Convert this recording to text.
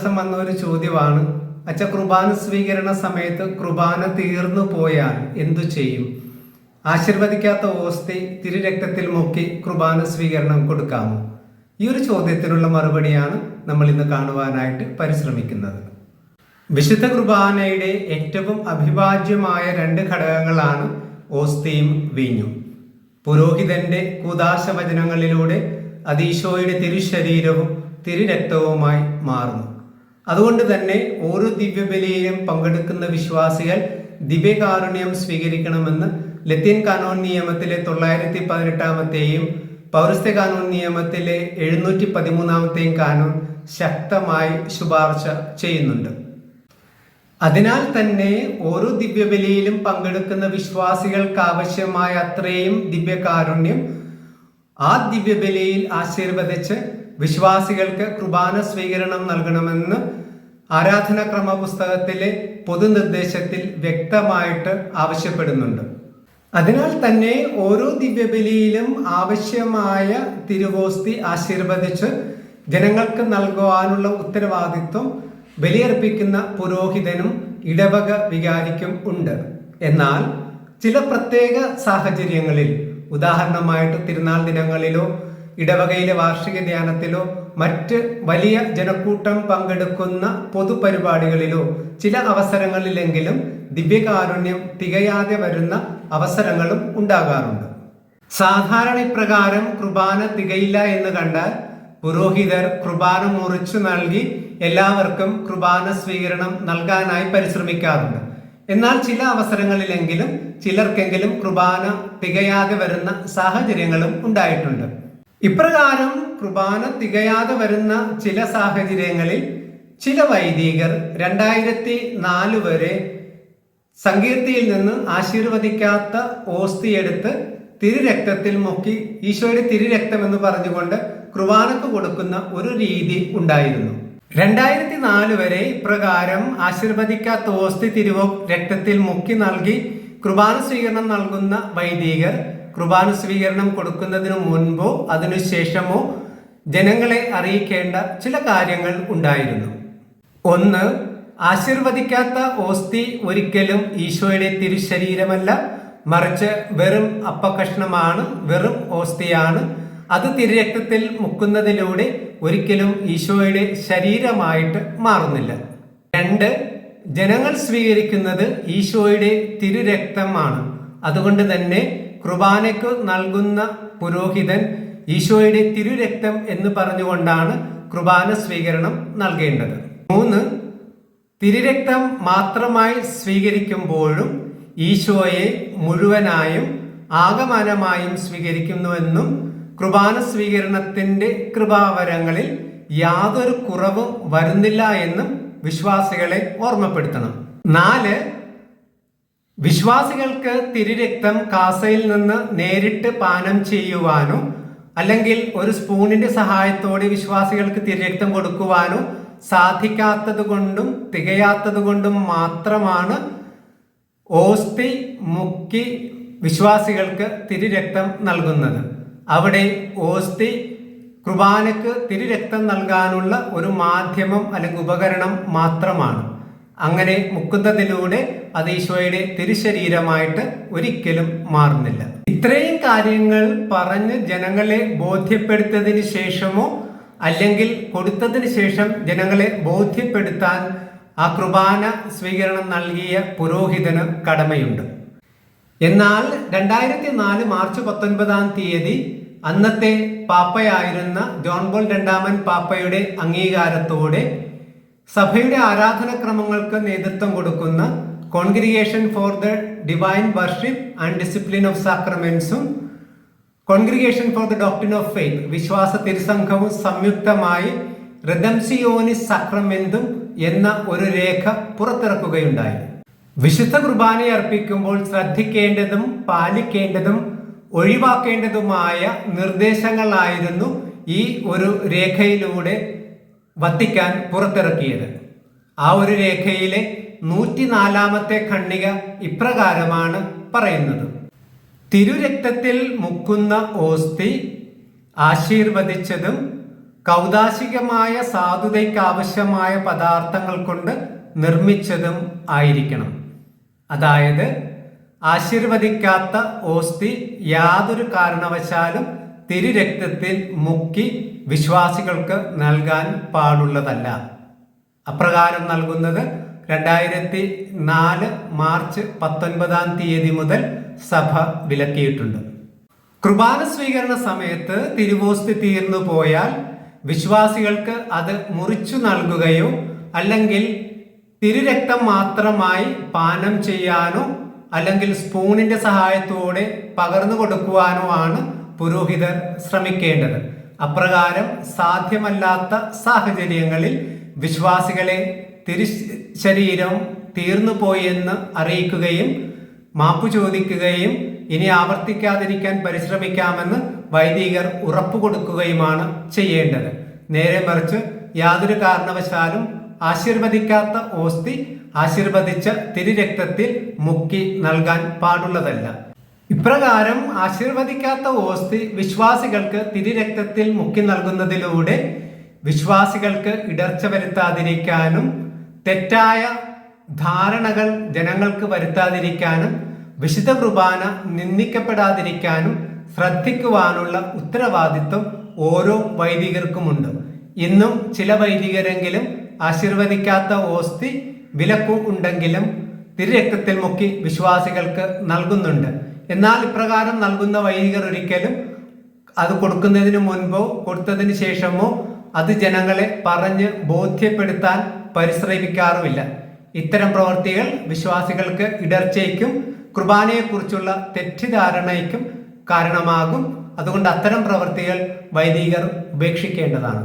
ദിവസം വന്ന ഒരു ചോദ്യമാണ്. അച്ഛ കുർബാന സ്വീകരണ സമയത്ത് കുർബാന തീർന്നു പോയാൽ എന്തു ചെയ്യും? ആശീർവദിക്കാത്ത ഓസ്തി തിരുരക്തത്തിൽ മുക്കി കുർബാന സ്വീകരണം കൊടുക്കാമോ? ഈ ഒരു ചോദ്യത്തിനുള്ള മറുപടിയാണ് നമ്മൾ ഇന്ന് കാണുവാനായിട്ട് പരിശ്രമിക്കുന്നത്. വിശുദ്ധ കുർബാനയുടെ ഏറ്റവും അഭിവാജ്യമായ രണ്ട് ഘടകങ്ങളാണ് ഓസ്തിയും വീഞ്ഞു. പുരോഹിതന്റെ കുദാശ വചനങ്ങളിലൂടെ അതീശോയുടെ തിരുശരീരവും തിരുരക്തവുമായി മാറുന്നു. അതുകൊണ്ട് തന്നെ ഓരോ ദിവ്യബലിയിലും പങ്കെടുക്കുന്ന വിശ്വാസികൾ ദിവ്യകാരുണ്യം സ്വീകരിക്കണമെന്ന് ലത്തീൻ കാനോൻ നിയമത്തിലെ തൊള്ളായിരത്തി പതിനെട്ടാമത്തെയും പൗരസ്ത്യ കാനോൻ നിയമത്തിലെ എഴുന്നൂറ്റി പതിമൂന്നാമത്തെയും കാനോൻ ശക്തമായി ശുപാർശ ചെയ്യുന്നുണ്ട്. അതിനാൽ തന്നെ ഓരോ ദിവ്യബലിയിലും പങ്കെടുക്കുന്ന വിശ്വാസികൾക്ക് ആവശ്യമായ അത്രയും ദിവ്യകാരുണ്യം ആ ദിവ്യബലിയിൽ ആശീർവദിച്ച് വിശ്വാസികൾക്ക് കുർബാന സ്വീകരണം നൽകണമെന്ന് ആരാധനാക്രമ പുസ്തകത്തിലെ പൊതുനിർദ്ദേശത്തിൽ വ്യക്തമായിട്ട് ആവശ്യപ്പെടുന്നുണ്ട്. അതിനാൽ തന്നെ ഓരോ ദിവ്യബലിയിലും ആവശ്യമായ തിരുവോസ്തി ആശീർവദിച്ച് ജനങ്ങൾക്ക് നൽകുവാനുള്ള ഉത്തരവാദിത്വം ബലിയർപ്പിക്കുന്ന പുരോഹിതനും ഇടവക വികാരിക്കും ഉണ്ട്. എന്നാൽ ചില പ്രത്യേക സാഹചര്യങ്ങളിൽ ഉദാഹരണമായിട്ട് തിരുനാൾ ദിനങ്ങളിലോ ഇടവകയിലെ വാർഷിക ധ്യാനത്തിലോ മറ്റ് വലിയ ജനക്കൂട്ടം പങ്കെടുക്കുന്ന പൊതുപരിപാടികളിലോ ചില അവസരങ്ങളിലെങ്കിലും ദിവ്യകാരുണ്യം തികയാതെ വരുന്ന അവസരങ്ങളും ഉണ്ടാകാറുണ്ട്. സാധാരണ ഇപ്രകാരം കുർബാന തികയില്ല എന്ന് കണ്ടാൽ പുരോഹിതർ കുർബാന മുറിച്ചു നൽകി എല്ലാവർക്കും കുർബാന സ്വീകരണം നൽകാനായി പരിശ്രമിക്കാറുണ്ട്. എന്നാൽ ചില അവസരങ്ങളിലെങ്കിലും ചിലർക്കെങ്കിലും കുർബാന തികയാതെ വരുന്ന സാഹചര്യങ്ങളും ഉണ്ടായിട്ടുണ്ട്. ഇപ്രകാരം കുർബാന തികയാതെ വരുന്ന ചില സാഹചര്യങ്ങളിൽ ചില വൈദികർ രണ്ടായിരത്തി നാല് വരെ സങ്കീർത്തിയിൽ നിന്ന് ആശീർവദിക്കാത്ത ഓസ്തിയെടുത്ത് തിരുരക്തത്തിൽ മുക്കി ഈശോയുടെ തിരുരക്തം എന്ന് പറഞ്ഞുകൊണ്ട് കുർബാനക്ക് കൊടുക്കുന്ന ഒരു രീതി ഉണ്ടായിരുന്നു. രണ്ടായിരത്തി നാല് വരെ ഇപ്രകാരം ആശീർവദിക്കാത്ത ഓസ്തി തിരുവോ രക്തത്തിൽ മുക്കി നൽകി കുർബാന സ്വീകരണം നൽകുന്ന വൈദികർ കുർബാന സ്വീകരണം കൊടുക്കുന്നതിനു മുൻപോ അതിനുശേഷമോ ജനങ്ങളെ അറിയിക്കേണ്ട ചില കാര്യങ്ങൾ ഉണ്ടായിരുന്നു. ഒന്ന് ആശീർവദിക്കാത്ത ഓസ്തി ഒരിക്കലും ഈശോയുടെ തിരുശരീരമല്ല. മറിച്ച് വെറും അപ്പകഷ്ണമാണ് വെറും ഓസ്തിയാണ്. അത് തിരുരക്തത്തിൽ മുക്കുന്നതിലൂടെ ഒരിക്കലും ഈശോയുടെ ശരീരമായിട്ട് മാറുന്നില്ല. രണ്ട് ജനങ്ങൾ സ്വീകരിക്കുന്നത് ഈശോയുടെ തിരുരക്തമാണ്. അതുകൊണ്ട് തന്നെ കുർബാനയ്ക്ക് നൽകുന്ന പുരോഹിതൻ ഈശോയുടെ തിരുരക്തം എന്ന് പറഞ്ഞുകൊണ്ടാണ് കുർബാന സ്വീകരണം നൽകേണ്ടത്. മൂന്ന് തിരുരക്തം മാത്രമായി സ്വീകരിക്കുമ്പോഴും ഈശോയെ മുഴുവനായും ആകമാനമായും സ്വീകരിക്കുന്നുവെന്നും കുർബാന സ്വീകരണത്തിന്റെ കൃപാവരങ്ങളിൽ യാതൊരു കുറവും വരുന്നില്ല എന്നും വിശ്വാസികളെ ഓർമ്മപ്പെടുത്തണം. നാല് വിശ്വാസികൾക്ക് തിരുരക്തം കാസയിൽ നിന്ന് നേരിട്ട് പാനം ചെയ്യുവാനോ അല്ലെങ്കിൽ ഒരു സ്പൂണിന്റെ സഹായത്തോടെ വിശ്വാസികൾക്ക് തിരുരക്തം കൊടുക്കുവാനോ സാധിക്കാത്തത് കൊണ്ടും തികയാത്തത് കൊണ്ടും മാത്രമാണ് ഓസ്തി മുക്കി വിശ്വാസികൾക്ക് തിരുരക്തം നൽകുന്നത്. അവിടെ ഓസ്തി കുർബാനക്ക് തിരുരക്തം നൽകാനുള്ള ഒരു മാധ്യമം അല്ലെങ്കിൽ ഉപകരണം മാത്രമാണ്. അങ്ങനെ മുക്കുന്നതിലൂടെ അത് ഈശോയുടെ തിരുശരീരമായിട്ട് ഒരിക്കലും മാറുന്നില്ല. ഇത്രയും കാര്യങ്ങൾ പറഞ്ഞ് ജനങ്ങളെ ബോധ്യപ്പെടുത്തതിന് ശേഷമോ അല്ലെങ്കിൽ കൊടുത്തതിന് ശേഷം ജനങ്ങളെ ബോധ്യപ്പെടുത്താൻ ആ കുർബാന സ്വീകരണം നൽകിയ പുരോഹിതന് കടമയുണ്ട്. എന്നാൽ രണ്ടായിരത്തി നാല് മാർച്ച് പത്തൊൻപതാം തീയതി അന്നത്തെ പാപ്പയായിരുന്ന ജോൺ ബോൾ രണ്ടാമൻ പാപ്പയുടെ അംഗീകാരത്തോടെ സഭയുടെ ആരാധനക്രമങ്ങൾക്ക് നേതൃത്വം കൊടുക്കുന്ന congregation for the divine worship and discipline of സാക്രമെന്റ്സും congregation for the doctrine of faith വിശ്വാസ തിരുസംഘവും സംയുക്തമായി റിദംസിയോനി സക്രമെന്തും എന്ന ഒരു രേഖ പുറത്തിറക്കുകയുണ്ടായി. വിശുദ്ധ കുർബാന അർപ്പിക്കുമ്പോൾ ശ്രദ്ധിക്കേണ്ടതും പാലിക്കേണ്ടതും ഒഴിവാക്കേണ്ടതുമായ നിർദ്ദേശങ്ങളായിരുന്നു ഈ ഒരു രേഖയിലൂടെ വത്തിക്കാൻ പുറത്തിറക്കിയത്. ആ ഒരു രേഖയിലെ നൂറ്റിനാലാമത്തെ ഖണ്ണിക ഇപ്രകാരമാണ് പറയുന്നത്. തിരുരക്തത്തിൽ മുക്കുന്ന ഓസ്തി ആശീർവദിച്ചതും കൗതാശികമായ സാധുതയ്ക്കാവശ്യമായ പദാർത്ഥങ്ങൾ കൊണ്ട് നിർമ്മിച്ചതും ആയിരിക്കണം. അതായത് ആശീർവദിക്കാത്ത ഓസ്തി യാതൊരു കാരണവശാലും തിരുരക്തത്തിൽ മുക്കി വിശ്വാസികൾക്ക് നൽകാൻ പാടുള്ളതല്ല. അപ്രകാരം നൽകുന്നത് രണ്ടായിരത്തി നാല് മാർച്ച് പത്തൊൻപതാം തീയതി മുതൽ സഭ വിലക്കിയിട്ടുണ്ട്. കുർബാന സ്വീകരണ സമയത്ത് തിരുവോസ്തി തീർന്നു പോയാൽ വിശ്വാസികൾക്ക് അത് മുറിച്ചു നൽകുകയോ അല്ലെങ്കിൽ തിരുരക്തം മാത്രമായി പാനം ചെയ്യാനോ അല്ലെങ്കിൽ സ്പൂണിന്റെ സഹായത്തോടെ പകർന്നു കൊടുക്കുവാനോ ആണ് പുരോഹിതർ ശ്രമിക്കേണ്ടത്. അപ്രകാരം സാധ്യമല്ലാത്ത സാഹചര്യങ്ങളിൽ വിശ്വാസികളെ തിരു ശരീരം തീർന്നു പോയെന്ന് അറിയിക്കുകയും മാപ്പു ചോദിക്കുകയും ഇനി ആവർത്തിക്കാതിരിക്കാൻ പരിശ്രമിക്കാമെന്ന് വൈദികർ ഉറപ്പു കൊടുക്കുകയുമാണ് ചെയ്യേണ്ടത്. നേരെ മറിച്ച് യാതൊരു കാരണവശാലും ആശീർവദിക്കാത്ത ഓസ്തി ആശീർവദിച്ച തിരുരക്തത്തിൽ മുക്കി നൽകാൻ പാടുള്ളതല്ല. ഇപ്രകാരം ആശീർവദിക്കാത്ത ഓസ്തി വിശ്വാസികൾക്ക് തിരിരക്തത്തിൽ മുക്കി നൽകുന്നതിലൂടെ വിശ്വാസികൾക്ക് ഇടർച്ച വരുത്താതിരിക്കാനും തെറ്റായ ധാരണകൾ ജനങ്ങൾക്ക് വരുത്താതിരിക്കാനും വിശുദ്ധ കുർബാന നിന്ദിക്കപ്പെടാതിരിക്കാനും ശ്രദ്ധിക്കുവാനുള്ള ഉത്തരവാദിത്വം ഓരോ വൈദികർക്കുമുണ്ട്. ഇന്നും ചില വൈദികരെങ്കിലും ആശീർവദിക്കാത്ത ഓസ്തി വിലക്കുണ്ടെങ്കിലും ഉണ്ടെങ്കിലും തിരുരക്തത്തിൽ മുക്കി വിശ്വാസികൾക്ക് നൽകുന്നുണ്ട്. എന്നാൽ ഇപ്രകാരം നൽകുന്ന വൈദികർ ഒരിക്കലും അത് കൊടുക്കുന്നതിന് മുൻപോ കൊടുത്തതിന് ശേഷമോ അത് ജനങ്ങളെ പറഞ്ഞ് ബോധ്യപ്പെടുത്താൻ പരിശ്രമിക്കാറുമില്ല. ഇത്തരം പ്രവൃത്തികൾ വിശ്വാസികൾക്ക് ഇടർച്ചയ്ക്കും കുർബാനയെക്കുറിച്ചുള്ള തെറ്റിദ്ധാരണയ്ക്കും കാരണമാകും. അതുകൊണ്ട് അത്തരം പ്രവർത്തികൾ വൈദികർ ഉപേക്ഷിക്കേണ്ടതാണ്.